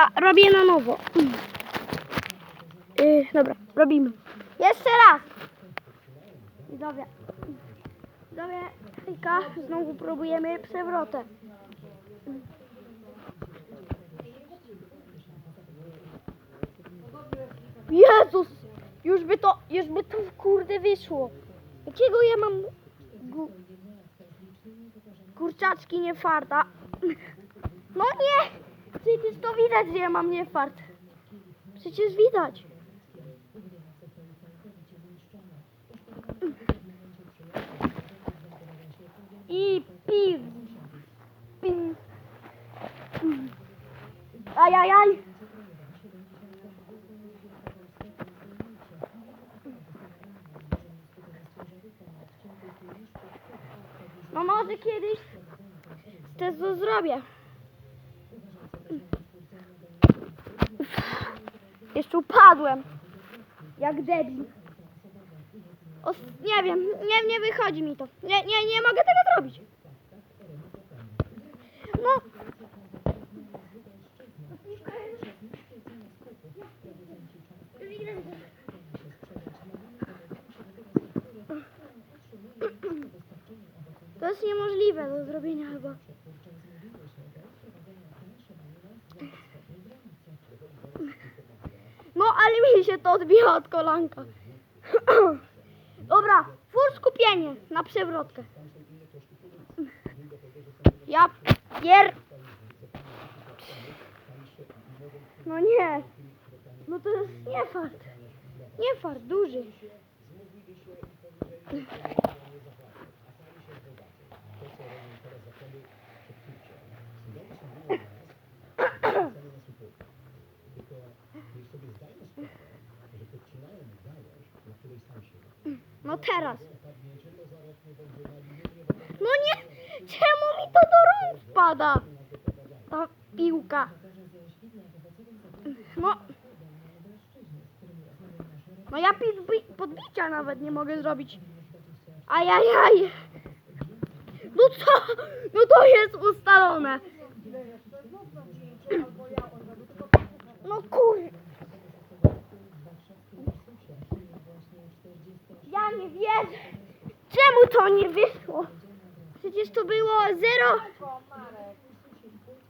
Dobra, robię na nowo. Yy, dobra, robimy. Jeszcze raz. Widzowie. Widzowie, hejka, znowu próbujemy przewrotę. Jezus! Już by to, już by to kurde wyszło. Jakiego ja mam gu... kurczaczki nie farta? No nie! Przecież to widać, że ja mam nie fart. Przecież widać. I piw. Piw. Ajajaj. No może kiedyś też to zrobię. Jeszcze upadłem. Jak debil. O, nie wiem, nie, nie wychodzi mi to. Nie, nie, nie mogę tego zrobić. No. To jest niemożliwe do zrobienia chyba. Ale mi się to odbija od kolanka. Dobra, fur skupienie na przewrotkę. Ja pier... No nie. No to jest nie fart. Nie fart, duży. No teraz. No nie! Czemu mi to do rąk wpada? Ta piłka. No. No ja podbicia nawet nie mogę zrobić. Ajajaj. No co? No to jest ustalone. No kur... nie wierzę. Czemu to nie wyszło? Przecież to było zero.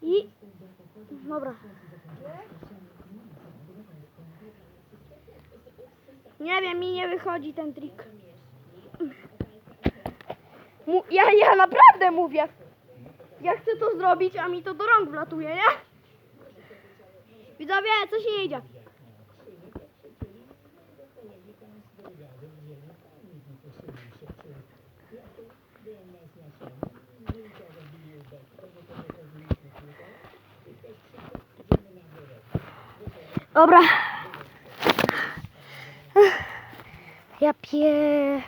I... Dobra. Nie wiem, mi nie wychodzi ten trik. Ja, ja naprawdę mówię. Ja chcę to zrobić, a mi to do rąk wlatuje, nie? Widzowie, co się nie idzie? Dobra. Ja pie...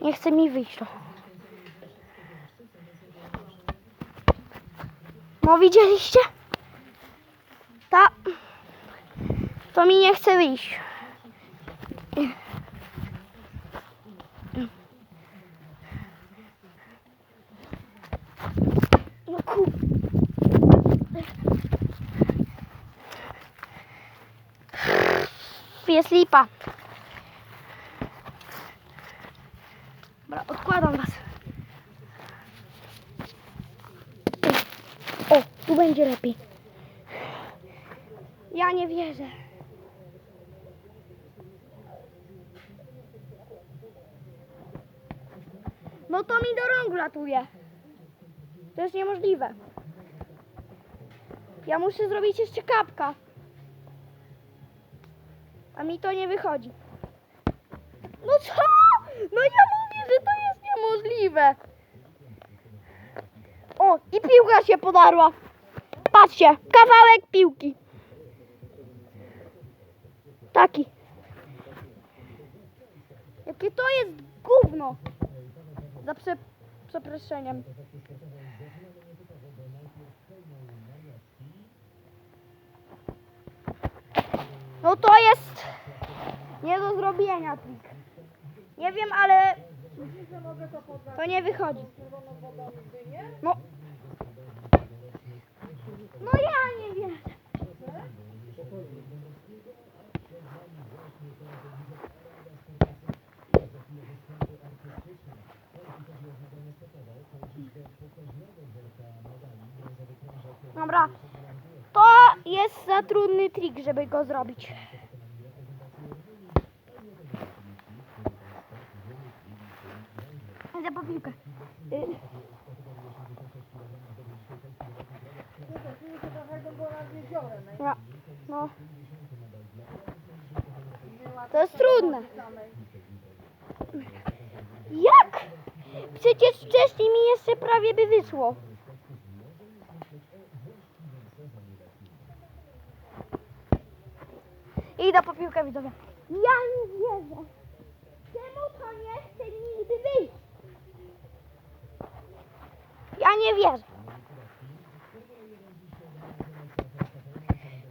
Nie chce mi wyjść to. No widzieliście? Ta... To mi nie chce wyjść. No kur... Jest lipa. Dobra, odkładam was. O, tu będzie lepiej. Ja nie wierzę. No to mi do rąk latuje. To jest niemożliwe. Ja muszę zrobić jeszcze kapka. A mi to nie wychodzi. No co? No ja mówię, że to jest niemożliwe. O, i piłka się podarła. Patrzcie, kawałek piłki. Taki. Jakie to jest gówno. Za prze, przeproszeniem. No to jest nie do zrobienia plik. Nie wiem, ale to nie wychodzi. No. No ja nie wiem. Dobra. To jest za trudny trik, żeby go zrobić. Idę po piłkę. Y, Ja, no. To jest trudne. Jak? Przecież wcześniej mi jeszcze prawie by wyszło. Idę po piłkę widzowie. Ja nie wierzę. Czemu to nie chce nigdy wyjść? Ja nie wierzę.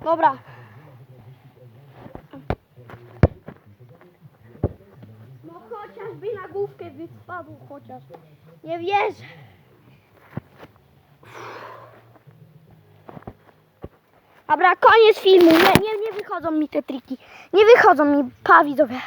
Dobra. No chociażby na główkę wypadł chociaż. Nie wierzę. Dobra, koniec filmu. Nie, nie, nie wychodzą mi te triki. Nie wychodzą mi, pa widzowie.